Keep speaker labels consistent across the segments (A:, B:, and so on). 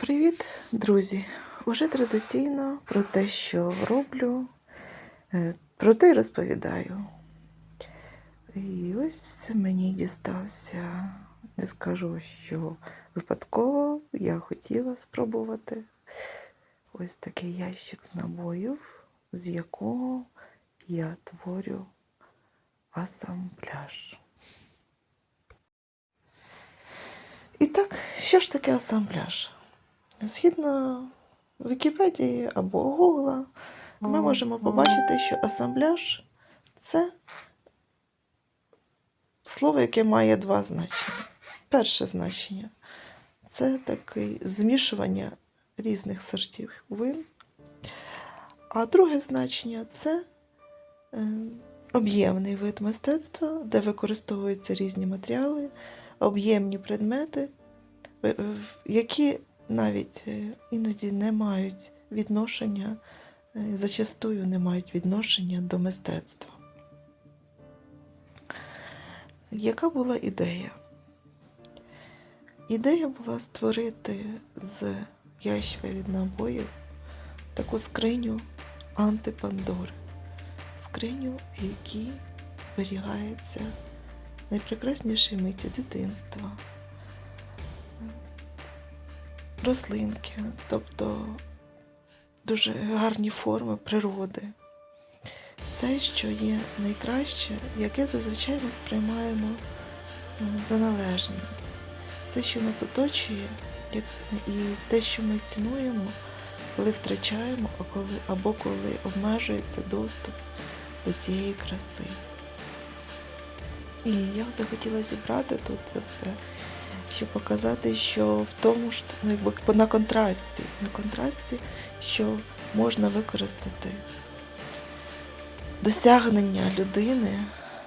A: Привіт, друзі! Уже традиційно про те, що роблю, е, про те й розповідаю. І ось мені дістався, не скажу, що випадково я хотіла спробувати ось такий ящик з набоїв, з якого я творю асамбляж. І так, що ж таке асамбляж? Згідно Вікіпедії або Гугла, ми можемо побачити, що асамбляж це слово, яке має два значення. Перше значення це таке змішування різних сортів вин. А друге значення це е, об'ємний вид мистецтва, де використовуються різні матеріали, об'ємні предмети, які навіть е, іноді не мають відношення, е, зачастую не мають відношення до мистецтва. Яка була ідея? Ідея була створити з ящика від набоїв таку скриню антипандори, скриню, в якій зберігається найпрекрасніші миті дитинства, рослинки, тобто дуже гарні форми природи. Все, що є найкраще, яке зазвичай ми сприймаємо е, за належне. Це, що нас оточує, і те, що ми цінуємо, коли втрачаємо, або коли обмежується доступ до цієї краси. І я захотіла зібрати тут це все, щоб показати, що в тому ж ну, якби на контрасті, на контрасті, що можна використати досягнення людини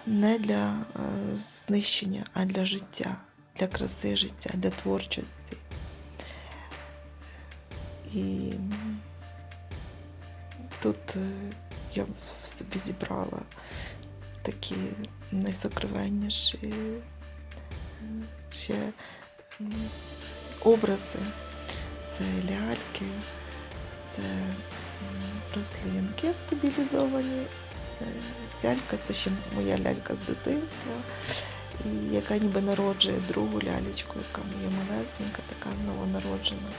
A: не для е, знищення, а для життя, для краси життя, для творчості. І тут е, я собі зібрала такі найсокровенніші е, ще образи. Це ляльки, це рослинки стабілізовані. Е, Лялька це ще моя лялька з дитинства, і яка ніби народжує другу лялечку, яка є малесенька, така новонароджена.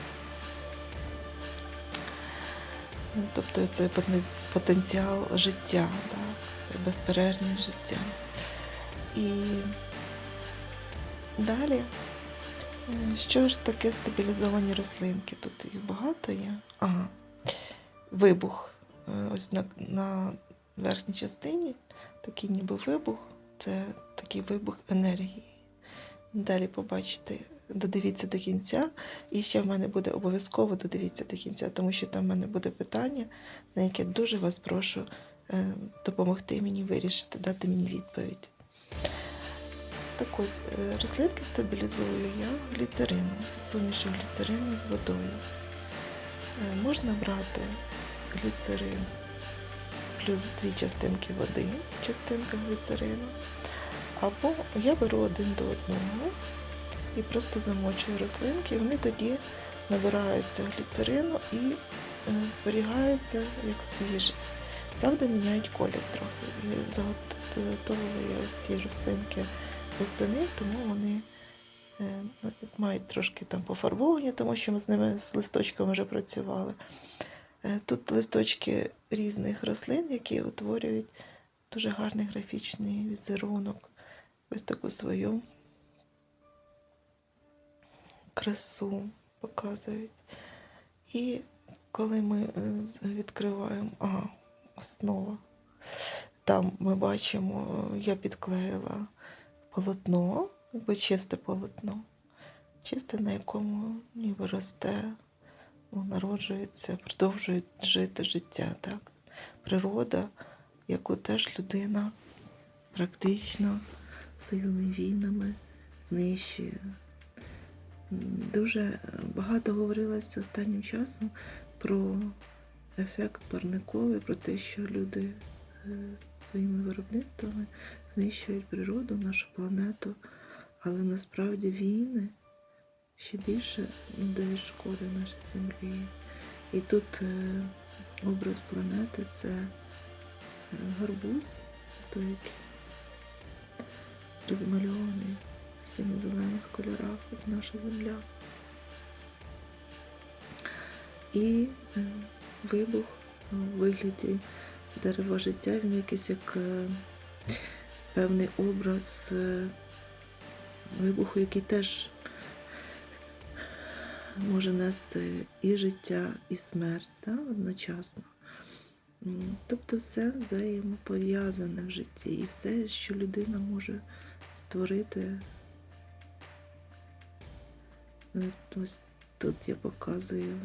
A: Тобто це потенціал життя, так, безперервність життя. І далі, що ж таке стабілізовані рослинки? Тут їх багато є. Ага. Вибух. Е, Ось на, на верхній частині такий ніби вибух. Це такий вибух енергії. Далі побачите, додивіться до кінця. І ще в мене буде обов'язково додивіться до кінця, тому що там в мене буде питання, на яке дуже вас прошу е, допомогти мені вирішити, дати мені відповідь. Так ось, е, рослинки стабілізую я гліцерином, сумішю гліцерину з водою. Е, Можна брати гліцерин плюс дві частинки води, частинка гліцерину. Або я беру один до одного і просто замочую рослинки, вони тоді набираються гліцерину і е, зберігаються як свіжі. Правда, міняють колір трохи. Заготовила я ось ці рослинки восени, тому вони е, мають трошки там пофарбовані, тому що ми з ними з листочками вже працювали. Е, Тут листочки різних рослин, які утворюють дуже гарний графічний візерунок, ось таку свою красу показують. І коли ми е, відкриваємо, ага, основа, там ми бачимо, я підклеїла полотно, якби чисте полотно, чисте, на якому ніби росте, ну, народжується, продовжує жити життя, так? Природа, яку теж людина практично своїми війнами знищує. Дуже багато говорилось останнім часом про ефект парниковий, про те, що люди своїми виробництвами знищують природу, нашу планету, але насправді війни ще більше дають шкоди нашій землі. І тут е, образ планети це е, гарбуз, той розмальований в синьо-зелених кольорах, як наша земля. І е, вибух у вигляді дерева життя, він якийсь як е, певний образ е, вибуху, який теж може нести і життя, і смерть да, одночасно. Тобто все взаємопов'язане в житті, і все, що людина може створити. Е, Ось тут я показую.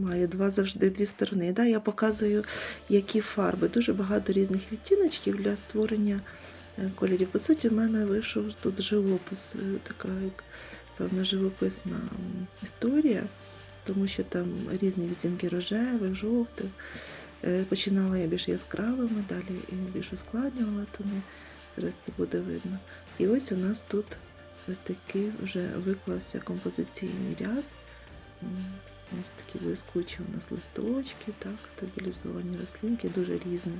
A: Має два завжди дві сторони. Да? Я показую, які фарби. Дуже багато різних відтіночків для створення е, кольорів. По суті, в мене вийшов тут живопис, е, така як певна живописна історія, тому що там різні відтінки рожевих, жовтих. Е, Починала я більш яскравими, далі більш ускладнювала тони. Зараз це буде видно. І ось у нас тут ось такий вже виклався композиційний ряд. Ось такі блискучі у нас листочки, так, стабілізовані рослинки, дуже різні,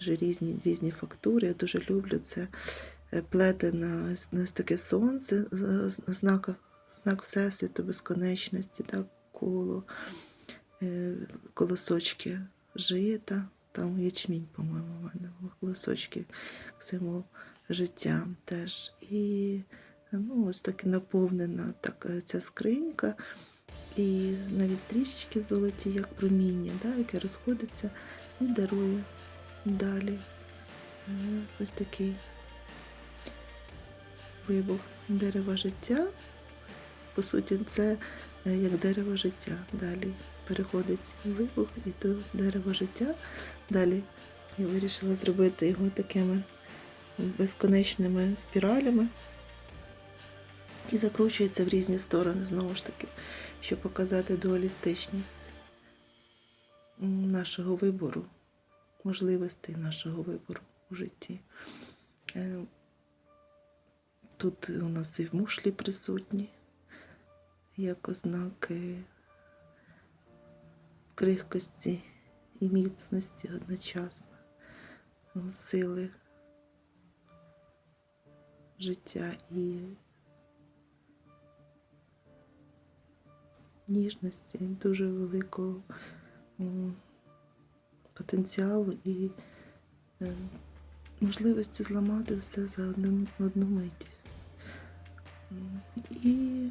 A: дуже різні, різні фактури. Я дуже люблю це е, плетене ось- ось таке сонце, знак, знак Всесвіту безконечності, так, коло, е, колосочки жита, там ячмінь, по-моєму, в мене колосочки, символ життя теж. І ну, ось таки наповнена так, е, ця скринька. І навіть стрічечки золоті, як проміння, да, яке розходиться і дарує далі. Е, Ось такий вибух дерева життя. По суті, це е, як дерево життя. Далі переходить вибух і до дерева життя. Далі я вирішила зробити його такими безконечними спіралями і закручується в різні сторони знову ж таки щоб показати дуалістичність нашого вибору, можливостей нашого вибору у житті. Е, Тут у нас і мушлі присутні, як ознаки крихкості і міцності одночасно, ну, сили життя і ніжності, дуже великого потенціалу і е, можливості зламати все за одну, одну мить. І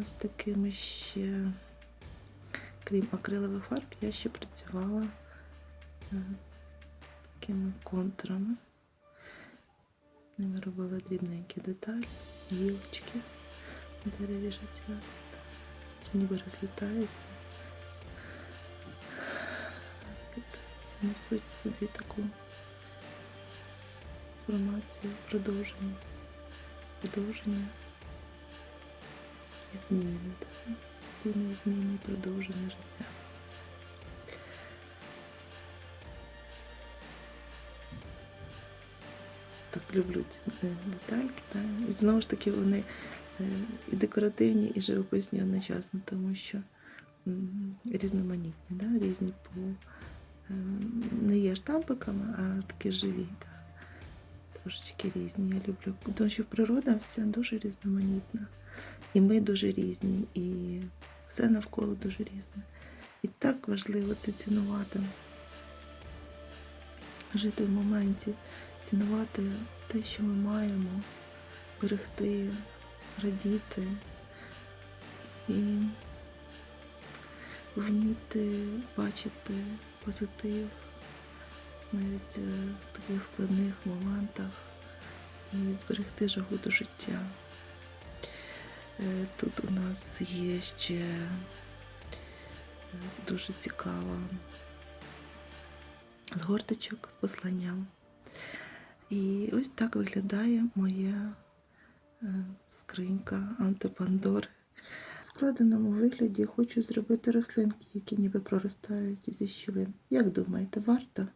A: ось такими ще, крім акрилових фарб, я ще працювала е, такими контурами. Ними робила дрібненькі деталі, гілочки дереві життя ніби розлітаються. Розлітаються, несуть собі таку інформацію, продовження, продовження і зміни, так? постійне зміни і продовження життя. Так люблю ці е, детальки, так? і знову ж таки вони і декоративні, і живописні одночасно, тому що різноманітні, да? різні по е, не є штампиками, а такі живі. Да? Трошечки різні. Я люблю, тому що природа вся дуже різноманітна. І ми дуже різні, і все навколо дуже різне. І так важливо це цінувати, жити в моменті, цінувати те, що ми маємо, берегти, радіти і вміти бачити позитив навіть е, в таких складних моментах і зберегти жагу до життя. Е, Тут у нас є ще е, дуже цікава згорточок з посланням. І ось так виглядає моя скринька антипандори. В складеному вигляді хочу зробити рослинки, які ніби проростають зі щілин. Як думаєте, варто?